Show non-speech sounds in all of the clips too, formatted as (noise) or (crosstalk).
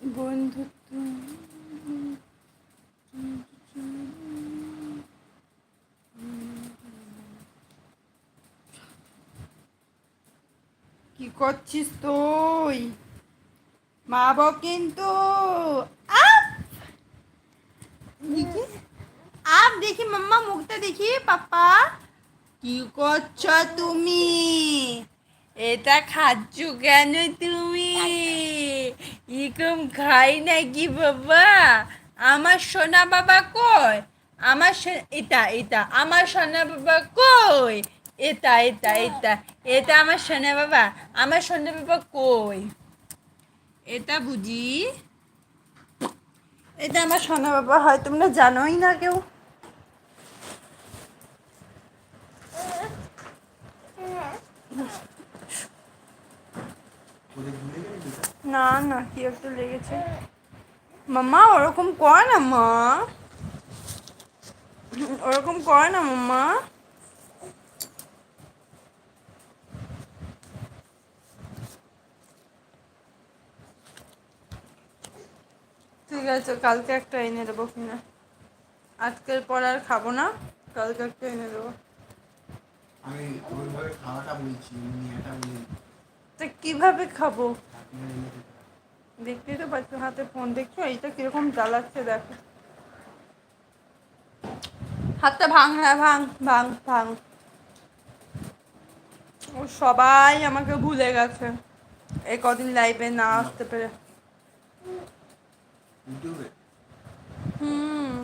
বন্ধুত্ব কি করছিস তুই? মা বউ কিন্তু আপ দেখি মাম্মা, মুখটা দেখি, পাপা। কি করছ তুমি? এটা খাচ্ছ কেন তুমি? এরকম খাই নাকি বাবা? আমার সোনা বাবা কই? আমার এটা এটা, আমার সোনা বাবা কই? এটা এটা এটা এটা আমার সোনা বাবা, আমার সোনা বাবা কই? এটা বুঝি? এটা আমার সোনা বাবা হয়, তোমরা জানোই না কেউ। না না, কি একটু লেগেছে। মাম্মা, ওরকম কর না, মা। ওরকম কর না, মাম্মা। ঠিক আছে, কালকে একটা এনে দেবো কিনা। আজকের পর আর খাব না, কালকে একটা এনে দেবো। আমি ওইভাবে খাওয়াটা বলছি এমনি এটা বলি তা কীভাবে খাব। দেখতেই তো পাচ্ছ হাতে ফোন দেখছ এইটা কীরকম জ্বালাচ্ছে দেখো। হাতটা ভাঙ হ্যাঁ ভাঙ ভাঙ ভাঙ। ও সবাই আমাকে ভুলে গেছে। এই কদিন লাইভে না আসতে পেরে। হুম।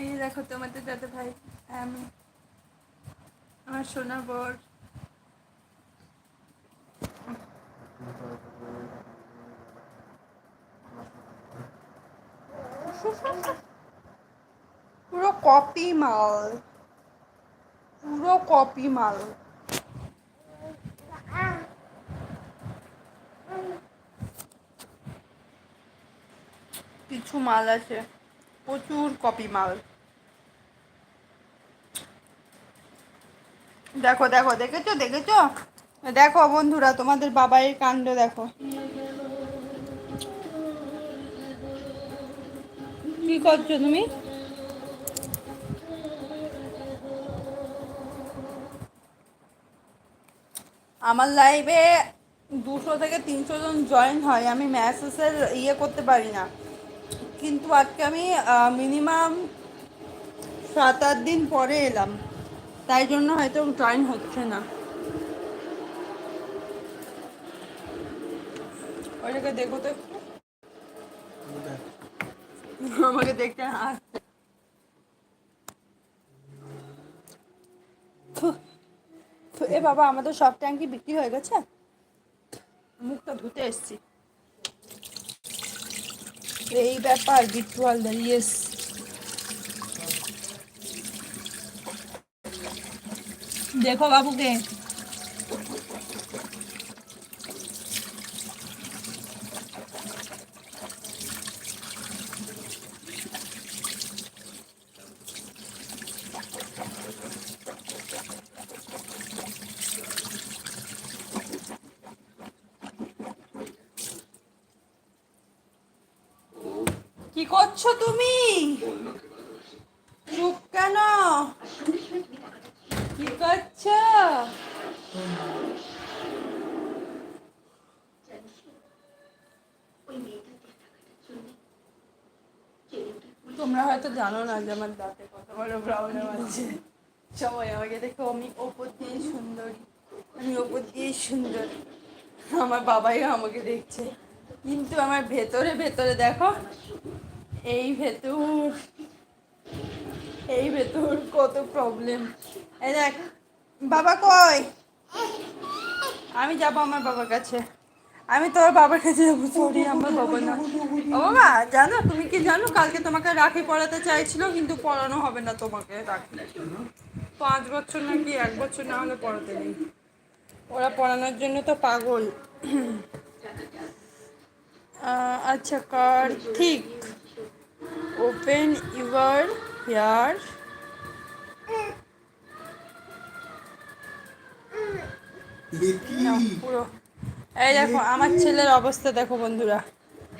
এই দেখো তোমাদের দাদা ভাই, আমি, আমার সোনা বর। পুরো কপি মাল, পুরো কপি মাল। কিছু মাল আছে। প্রচুর কপি মাল। দেখো দেখো, দেখেছ দেখেছ? দেখো বন্ধুরা, তোমাদের বাবাইয়ের কাণ্ড দেখো। কি করছ তুমি? আমার লাইভে দুশো থেকে তিনশো জন জয়েন হয়, আমি ম্যাসেজের ইয়ে করতে পারি না। কিন্তু আজকে আমি মিনিমাম সাত, আট দিন পরে এলাম। তাই জন্য হয়তো জয়েন হচ্ছে না। দেখো তো আমাকে দেখতে এ বাবা, আমাদের সব ট্যাঙ্কি বিক্রি হয়ে গেছে? মুখটা ধুতে এসছি। এই ব্যাপার বিট্টু হালদার ইয়েস দেখো বাবুকে করছ তুমি? চুপ কেন? কি করছ? তোমরা হয়তো জানো না যে আমার দাঁতে কত বড় প্রবলেম আছে। সবাই আমাকে দেখো, আমি ওপর দিয়ে সুন্দরী। আমি ওপর দিয়ে সুন্দর। আমার বাবাই আমাকে দেখছে। কিন্তু আমার ভেতরে ভেতরে দেখো এই ভেতর এই ভেতর কত প্রবলেম এই দেখ, বাবা কই? আমি যাব আমার বাবার কাছে। আমি তোর বাবার কাছে যাব সরি আমার বাবা না। ও বাবা, জানো, তুমি কি জানো, কালকে তোমাকে রাখি পড়াতে চাইছিল, কিন্তু পড়ানো হবে না তোমাকে রাখি। পাঁচ বছর নাকি এক বছর না হলে পড়াতে নেই। ওরা পড়ানোর জন্য তো পাগল। আচ্ছা কার? ঠিক। ওপেন ইউর হেয়ার পুরো। এই দেখো আমার ছেলের অবস্থা দেখো বন্ধুরা।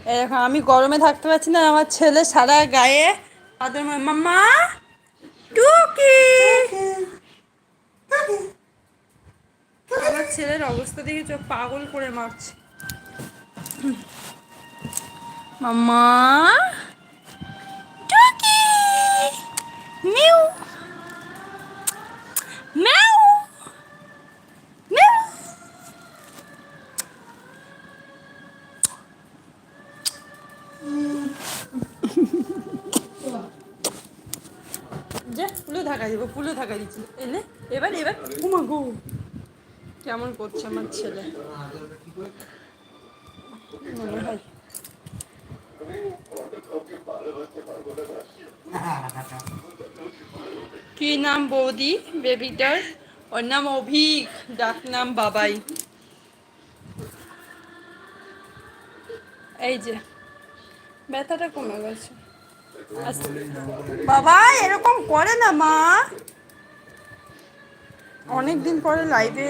এই দেখো আমি গরমে থাকতে পারছি না আমার ছেলে সারা গায়ে আদর মা- মাম্মা টুকি। আমার ছেলের অবস্থা দেখে চোখ পাগল করে মারছে। মাম্মা। মিউ মিউ মিউ যে পুলো থাকা দিব পুলো থাকা দিচ্ছি। এনে এবার এবার। উমা গো। কেমন করছে আমার ছেলে? মনে হয়। (laughs) কি নাম বৌদি? বেবিটার ওর নাম অভিক ডাক নাম বাবাই। এই যে ব্যথাটা কমে গেছে। বাবা এরকম করে না মা। অনেক দিন পরে লাইভে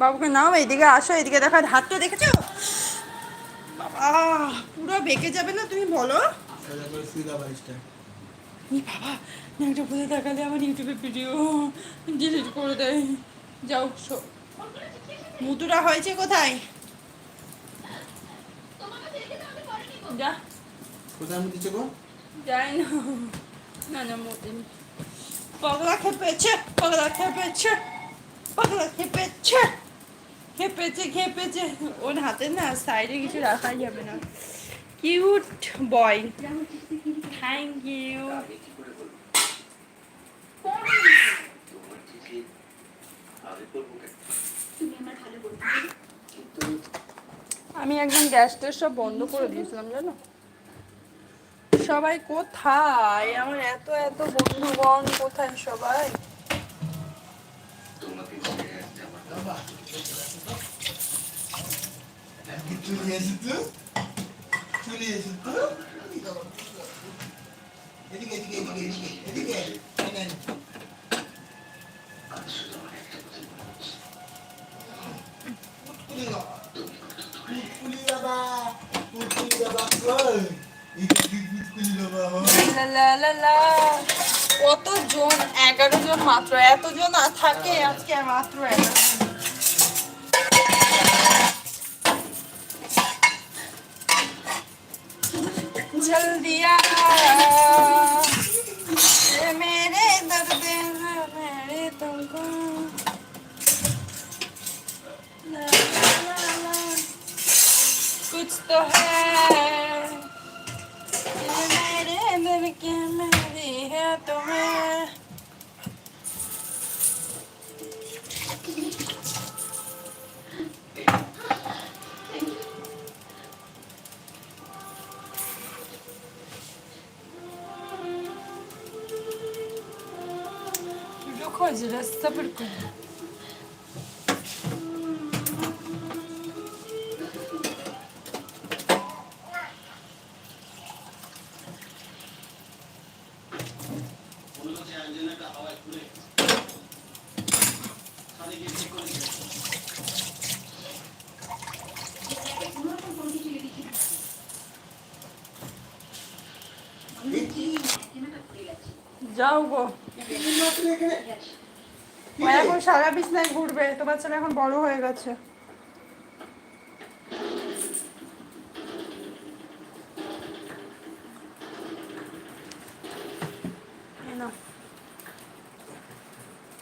বাবুকে নাও এইদিকে আসো এইদিকে দেখো হাতটা দেখেছ? বাবা পুরো বেঁকে যাবে না তুমি বলো? বাবা একটা বুঝে দেখালে আমার ইউটিউবে ভিডিও ডিলিট করে দেয়। যাও শো। মুতুরা হয়েছে কোথায়? যা। কোথায় আমি দিচ্ছে যাই না। না না মোটেনি পাগলা খেপেছে পাগলা খেপেছে পাগলা খেপেছে খেপেছে খেপেছে। ওর হাতে না সাইডে কিছু রাখা যাবে না। কিউট বয় থ্যাংক ইউ আমি একদম গ্যাস ট্যাস সব বন্ধ করে দিয়েছিলাম জানো? সবাই কোথায়? আমার এত এত বন্ধুগণ কোথায় সবাই? চলে এসে তো চলে এসে তো? এদিকে এদিকে এদিকে এদিকে এদিকে এদিকে কুলি বাবা কুলি বাবা কই এটা কি কুলি বাবা লা লা লা লা। কতজন এগারো জন মাত্র এতজন থাকে আজকে মাত্র এগারো জলদি আ तो है ये मेरे दिल की मेरी है तुम्हें रुको जरा सब्र যাও গো। ও এখন সারা বিছনায় ঘুরবে তোমার ছেলে এখন বড় হয়ে গেছে।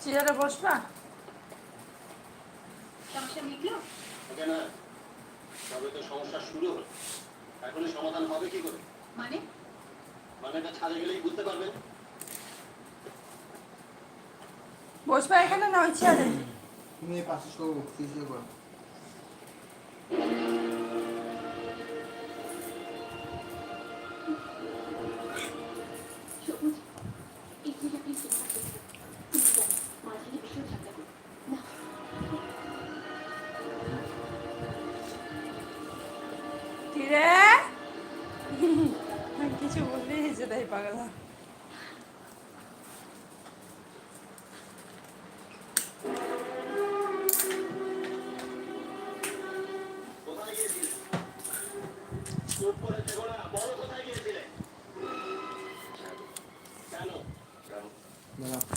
চেয়ারে বসবা? সমস্যা তবে তো শুরু হলো। এখনই সমাধান হবে কি করে? মানে? মানে এটা ছাদে গেলেই বুঝতে পারবেন বসবা এখানে? না ওই চেয়ারে তুমি এই পাশে সব ফিসে করো কাছে করো? কিরে বললেই হেসে দেয় পাগলা।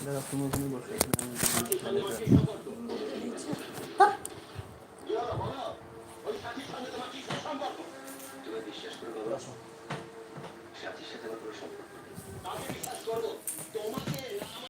দাদা দাদা